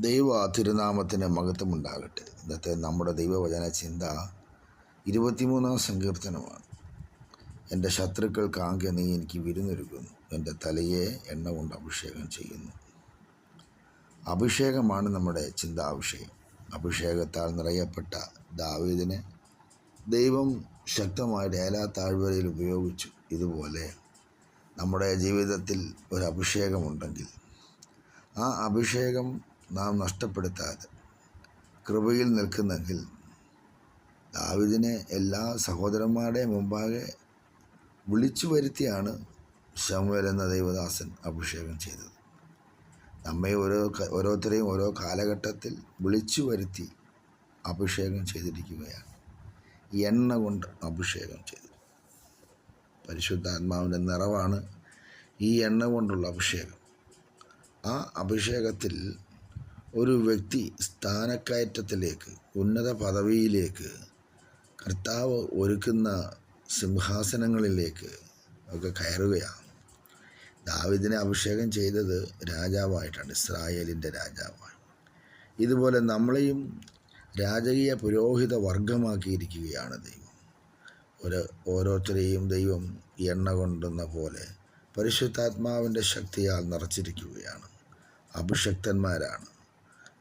ദൈവ തിരുനാമത്തിന് മഹത്വമുണ്ടാകട്ടെ. ഇന്നത്തെ നമ്മുടെ ദൈവവചന ചിന്ത ഇരുപത്തിമൂന്നാം സങ്കീർത്തനമാണ്. എന്റെ ശത്രുക്കൾക്ക് ആകെ നീ എനിക്ക് വിരുന്നൊരുക്കുന്നു. എന്റെ തലയെ എണ്ണ കൊണ്ട് അഭിഷേകം ചെയ്യുന്നു. അഭിഷേകമാണ് നമ്മുടെ ചിന്താവിഷയം. അഭിഷേകത്താൽ നിറയപ്പെട്ട ദാവീദിനെ ദൈവം ശക്തമായ ഏലാ താഴ്വരയിൽ ഉപയോഗിച്ചു. ഇതുപോലെ നമ്മുടെ ജീവിതത്തിൽ ഒരു അഭിഷേകമുണ്ടെങ്കിൽ ആ അഭിഷേകം നാം നഷ്ടപ്പെടുത്താതെ കൃപയിൽ നിൽക്കുന്നെങ്കിൽ ദാവിദിനെ എല്ലാ സഹോദരന്മാരുടെ മുമ്പാകെ വിളിച്ചു വരുത്തിയാണ് ശമുവേൽ എന്ന ദൈവദാസൻ അഭിഷേകം ചെയ്തത്. നമ്മെ ഓരോ ഓരോരുത്തരെയും ഓരോ കാലഘട്ടത്തിൽ വിളിച്ചു വരുത്തി അഭിഷേകം ചെയ്തിരിക്കുകയാണ്. എണ്ണ കൊണ്ട് അഭിഷേകം ചെയ്തു പരിശുദ്ധാത്മാവിന്റെ നിറവാണ് ഈ എണ്ണ കൊണ്ടുള്ള അഭിഷേകം. ആ അഭിഷേകത്തിൽ ഒരു വ്യക്തി സ്ഥാനക്കയറ്റത്തിലേക്ക് ഉന്നത പദവിയിലേക്ക് കർത്താവ് ഒരുക്കുന്ന സിംഹാസനങ്ങളിലേക്ക് ഒക്കെ കയറുകയാണ്. ദാവിദിനെ അഭിഷേകം ചെയ്തത് രാജാവായിട്ടാണ് ഇസ്രായേലിന്റെ രാജാവാണ്. ഇതുപോലെ നമ്മളെയും രാജകീയ പുരോഹിത വർഗമാക്കിയിരിക്കുകയാണ് ദൈവം. ഒരു ഓരോരുത്തരെയും ദൈവം എണ്ണ കൊണ്ടുന്ന പോലെ പരിശുദ്ധാത്മാവിന്റെ ശക്തിയാൽ നിറച്ചിരിക്കുകയാണ്. അഭിഷക്തന്മാരാണ്.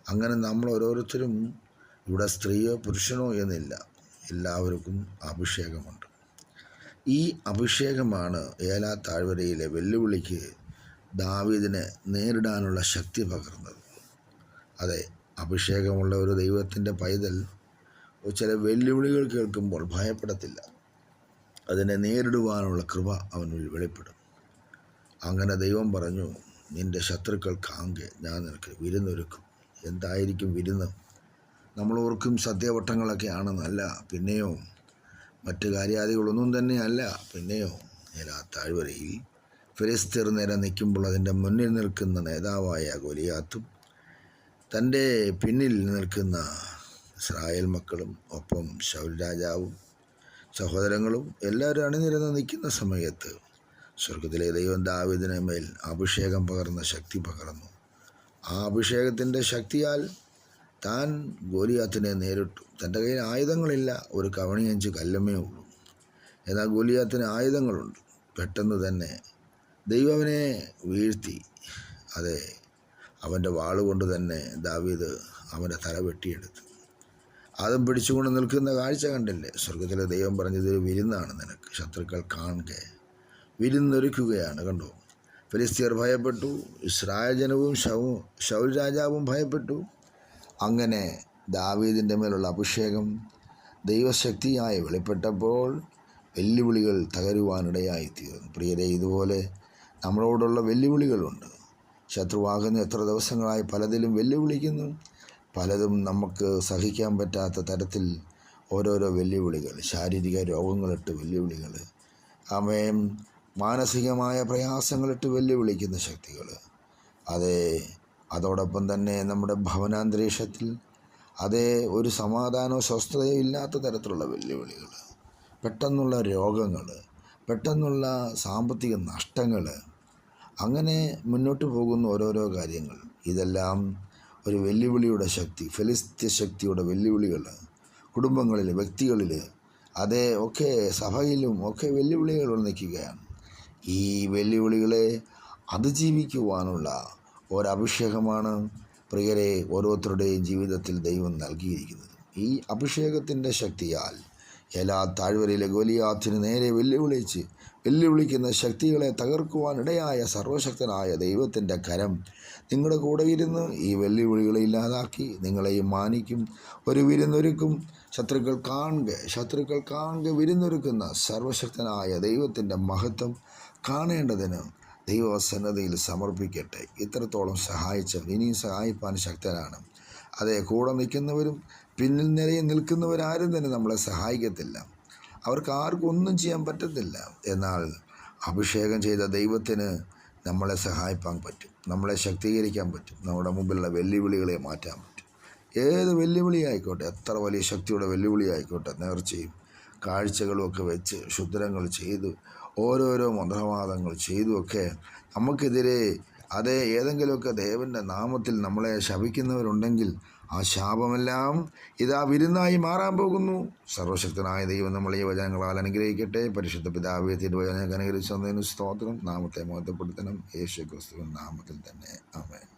അങ്ങനെ നമ്മൾ ഓരോരുത്തരും ഇവിടെ സ്ത്രീയോ പുരുഷനോ എന്നില്ല. എല്ലാവർക്കും അഭിഷേകമുണ്ട്. ഈ അഭിഷേകമാണ് ഏലാ താഴ്വരയിലെ വെല്ലുവിളിക്ക് ദാവീദിനെ നേരിടാനുള്ള ശക്തി പകർന്നത്. അതെ അഭിഷേകമുള്ള ഒരു ദൈവത്തിന്റെ പൈതൽ ചില വെല്ലുവിളികൾ കേൾക്കുമ്പോൾ ഭയപ്പെടത്തില്ല. അതിനെ നേരിടുവാനുള്ള കൃപ അവനിൽ വെളിപ്പെടും. അങ്ങനെ ദൈവം പറഞ്ഞു നിന്റെ നിന്റെ ശത്രുക്കൾക്കാകെ ഞാൻ നിനക്ക് വിരുന്നൊരുക്കും. എന്തായിരിക്കും വിരുന്ന്? നമ്മൾ ഓർക്കും സദ്യവട്ടങ്ങളൊക്കെ നല്ല പിന്നെയോ മറ്റ് കാര്യാദികളൊന്നും തന്നെയല്ല പിന്നെയോ നേരാ താഴ്വരയിൽ ഫിലിസ്തീർ നേരെ നിൽക്കുമ്പോൾ അതിന്റെ മുന്നിൽ നിൽക്കുന്ന നേതാവായ ഗോലിയാത്തും തന്റെ പിന്നിൽ നിൽക്കുന്ന ഇസ്രായേൽ മക്കളും ഒപ്പം ശൗൽ രാജാവും സഹോദരങ്ങളും എല്ലാവരും അണിനിരന്ന് നിൽക്കുന്ന സമയത്ത് സ്വർഗത്തിലെ ദൈവം ദാവിദിനെ മേൽ അഭിഷേകം പകർന്ന ശക്തി പകർന്നു. ആ അഭിഷേകത്തിന്റെ ശക്തിയാൽ താൻ ഗോലിയാത്തിനെ നേരിട്ടു. തന്റെ കയ്യിൽ ആയുധങ്ങളില്ല ഒരു കവണിയഞ്ച് കല്ലമേ ഉള്ളൂ. എന്നാൽ ഗോലിയാത്തിന് ആയുധങ്ങളുണ്ട്. പെട്ടെന്ന് തന്നെ ദൈവവനെ വീഴ്ത്തി. അതെ അവന്റെ വാളുകൊണ്ട് തന്നെ ദാവീദ് അവന്റെ തല വെട്ടിയെടുത്തു. അതും പിടിച്ചുകൊണ്ട് നിൽക്കുന്ന കാഴ്ച കണ്ടില്ലേ? സ്വർഗത്തിലെ ദൈവം പറഞ്ഞത് ഒരു വിരുന്നാണ് നിനക്ക്. ശത്രുക്കൾ കാണുക വിരുന്നൊരുക്കുകയാണ്. കണ്ടോ? ഫിലിസ്തീർ ഭയപ്പെട്ടു ഇസ്രായേൽ ജനവും ശൗ ശൗൽ രാജാവും ഭയപ്പെട്ടു. അങ്ങനെ ദാവീദിന്റെ മേലുള്ള അഭിഷേകം ദൈവശക്തിയായി വെളിപ്പെട്ടപ്പോൾ വെല്ലുവിളികൾ തകരുവാനിടയായിത്തീർന്നു. പ്രിയരെ ഇതുപോലെ നമ്മളോടുള്ള വെല്ലുവിളികളുണ്ട്. ശത്രുവാകുന്ന എത്ര ദിവസങ്ങളായി പലതിലും വെല്ലുവിളിക്കുന്നു. പലതും നമുക്ക് സഹിക്കാൻ പറ്റാത്ത തരത്തിൽ ഓരോരോ വെല്ലുവിളികൾ ശാരീരിക രോഗങ്ങളിട്ട് വെല്ലുവിളികൾ. അമയം മാനസികമായ പ്രയാസങ്ങളിട്ട് വെല്ലുവിളിക്കുന്ന ശക്തികൾ അതേ അതോടൊപ്പം തന്നെ നമ്മുടെ ഭവനാന്തരീക്ഷത്തിൽ അതേ ഒരു സമാധാനവും സ്വസ്ഥതയോ ഇല്ലാത്ത തരത്തിലുള്ള വെല്ലുവിളികൾ പെട്ടെന്നുള്ള രോഗങ്ങൾ പെട്ടെന്നുള്ള സാമ്പത്തിക നഷ്ടങ്ങൾ അങ്ങനെ മുന്നോട്ട് പോകുന്ന ഓരോരോ കാര്യങ്ങൾ. ഇതെല്ലാം ഒരു വെല്ലുവിളിയുടെ ശക്തി ഫെലിസ്ത്യ ശക്തിയുടെ വെല്ലുവിളികൾ കുടുംബങ്ങളിൽ വ്യക്തികളിൽ അതേ ഒക്കെ സഭയിലും ഒക്കെ വെല്ലുവിളികൾ നിൽക്കുകയാണ് ഈ വെല്ലുവിളികളെ അതിജീവിക്കുവാനുള്ള ഒരഭിഷേകമാണ് പ്രിയരെ ഓരോരുത്തരുടെയും ജീവിതത്തിൽ ദൈവം നൽകിയിരിക്കുന്നത്. ഈ അഭിഷേകത്തിന്റെ ശക്തിയാൽ എല്ലാ താഴ്വരയിലെ ഗോലിയാത്തിന് നേരെ വെല്ലുവിളിച്ച് വെല്ലുവിളിക്കുന്ന ശക്തികളെ തകർക്കുവാനിടയായ സർവശക്തനായ ദൈവത്തിന്റെ കരം നിങ്ങളുടെ കൂടെ ഇരുന്ന് ഈ വെല്ലുവിളികളെ ഇല്ലാതാക്കി നിങ്ങളെയും മാനിക്കും. ഒരു വിരുന്നൊരുക്കും. ശത്രുക്കൾ കാണുക ശത്രുക്കൾ കാണുക വിരുന്നൊരുക്കുന്ന സർവശക്തനായ ദൈവത്തിന്റെ മഹത്വം കാണേണ്ടതിന് ദൈവസന്നദ്ധയിൽ സമർപ്പിക്കട്ടെ. ഇത്രത്തോളം സഹായിച്ച ഇനിയും സഹായിപ്പാൻ ശക്തനാണ് അതെ കൂടെ നിൽക്കുന്നവരും പിന്നിൽ നിരയിൽ നിൽക്കുന്നവരാരും തന്നെ നമ്മളെ സഹായിക്കത്തില്ല. അവർക്ക് ആർക്കും ഒന്നും ചെയ്യാൻ പറ്റത്തില്ല. എന്നാൽ അഭിഷേകം ചെയ്ത ദൈവത്തിന് നമ്മളെ സഹായിപ്പാൻ പറ്റും. നമ്മളെ ശക്തീകരിക്കാൻ പറ്റും. നമ്മുടെ മുമ്പിലുള്ള വെല്ലുവിളികളെ മാറ്റാൻ പറ്റും. ഏത് വെല്ലുവിളി ആയിക്കോട്ടെ എത്ര വലിയ ശക്തിയുടെ വെല്ലുവിളി ആയിക്കോട്ടെ നേർച്ചയും കാഴ്ചകളും ഒക്കെ വെച്ച് ക്ഷുദ്രങ്ങൾ ചെയ്തു ഓരോരോ മന്ത്രവാദങ്ങൾ ചെയ്തുമൊക്കെ നമുക്കെതിരെ അതേ ഏതെങ്കിലുമൊക്കെ ദേവന്റെ നാമത്തിൽ നമ്മളെ ശപിക്കുന്നവരുണ്ടെങ്കിൽ ആ ശാപമെല്ലാം ഇതാ വിരുന്നായി മാറാൻ പോകുന്നു. സർവശക്തനായ ദൈവം നമ്മൾ ഈ വചനങ്ങളാൽ അനുഗ്രഹിക്കട്ടെ. പരിശുദ്ധ പിതാവേ തിരുവചനങ്ങൾക്ക് അനുഗ്രഹിച്ചു തന്നതിന് സ്തോത്രം. നാമത്തെ മോഹത്തപ്പെടുത്തണം യേശു ക്രിസ്തുവിൻ നാമത്തിൽ തന്നെ. ആമേൻ.